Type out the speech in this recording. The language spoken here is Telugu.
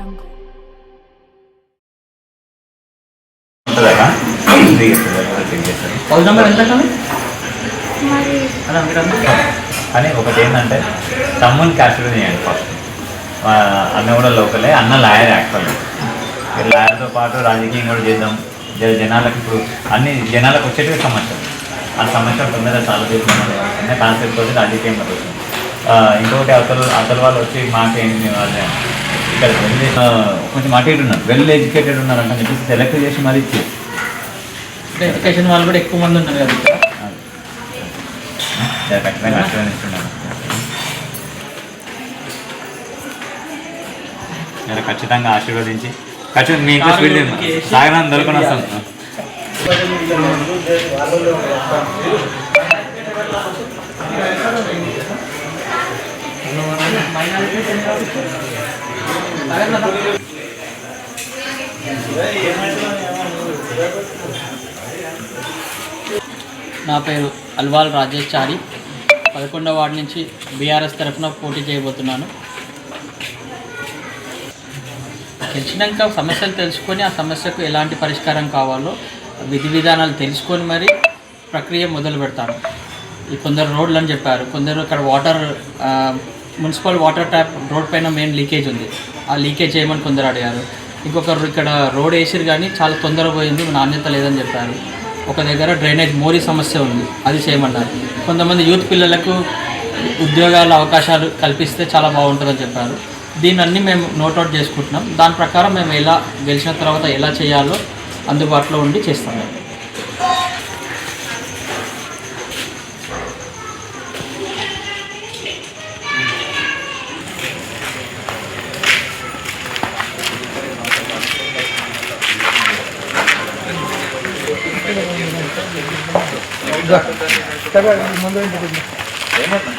jungle. కానీ ఒకటి ఏంటంటే తమ్ముని క్యాప్చర్ చేయండి ఫస్ట్ అన్న కూడా లోకలే అన్న లాయర్ యాక్చువల్గా లాయర్తో పాటు రాజకీయం కూడా చేద్దాం. జనాలకు ఇప్పుడు అన్ని జనాలకు వచ్చేటివి సమస్య ఆ సమస్య తొందరగా సాల్వ్ చేస్తున్నాం అనే కాన్సెప్ట్ తోటి రాజకీయం పడుతుంది ఇంకొకటి అతలు అసలు వాళ్ళు వచ్చి మాకేంటి వాళ్ళు ఇక్కడ కొంచెం అటు ఇటు ఉన్నారు. వెల్ ఎడ్యుకేటెడ్ ఉన్నారు అంటే చెప్పేసి సెలెక్ట్ చేసి మరీ ఇచ్చి ఎడ్యుకేషన్ వాళ్ళు కూడా ఎక్కువ మంది ఉన్నారు కదా ఇక్కడ? ఖచ్చితంగా ఆశీర్వదిస్తున్నాను నేను ఖచ్చితంగా ఆశీర్వదించి. ఖచ్చితంగా మీ ఇంట్లో స్వీట్ తిన్నా సాగరం దొరకని వస్తాను నా పేరు అల్వాల్ రాజేష్ చారి. పదకొండవ వార్డు నుంచి బీఆర్ఎస్ తరఫున పోటీ చేయబోతున్నాను. గెలిచినాక సమస్యలు తెలుసుకొని ఆ సమస్యకు ఎలాంటి పరిష్కారం కావాలో విధి విధానాలు తెలుసుకొని మరి ప్రక్రియ మొదలు పెడతాను. ఈ కొందరు రోడ్లు అని చెప్పారు. కొందరు ఇక్కడ water municipal water tap road పైన మెయిన్ లీకేజ్ ఉంది. ఆ లీకేజ్ చేయమని కొందరు అడిగారు. ఇంకొకరు ఇక్కడ రోడ్ వేసిరు కానీ చాలా తొందర పోయింది నాణ్యత లేదని చెప్పారు. ఒక దగ్గర డ్రైనేజ్ మోరీ సమస్య ఉంది అది చేయమన్నారు. కొంతమంది యూత్ పిల్లలకు ఉద్యోగాల అవకాశాలు కల్పిస్తే చాలా బాగుంటుందని చెప్పారు. దీన్ని అన్ని మేము నోట్అవుట్ చేసుకుంటున్నాం. దాని ప్రకారం మేము ఎలా గెలిచిన తర్వాత ఎలా చేయాలో అందుబాటులో ఉండి చేస్తాం. మేము ఏమన్నా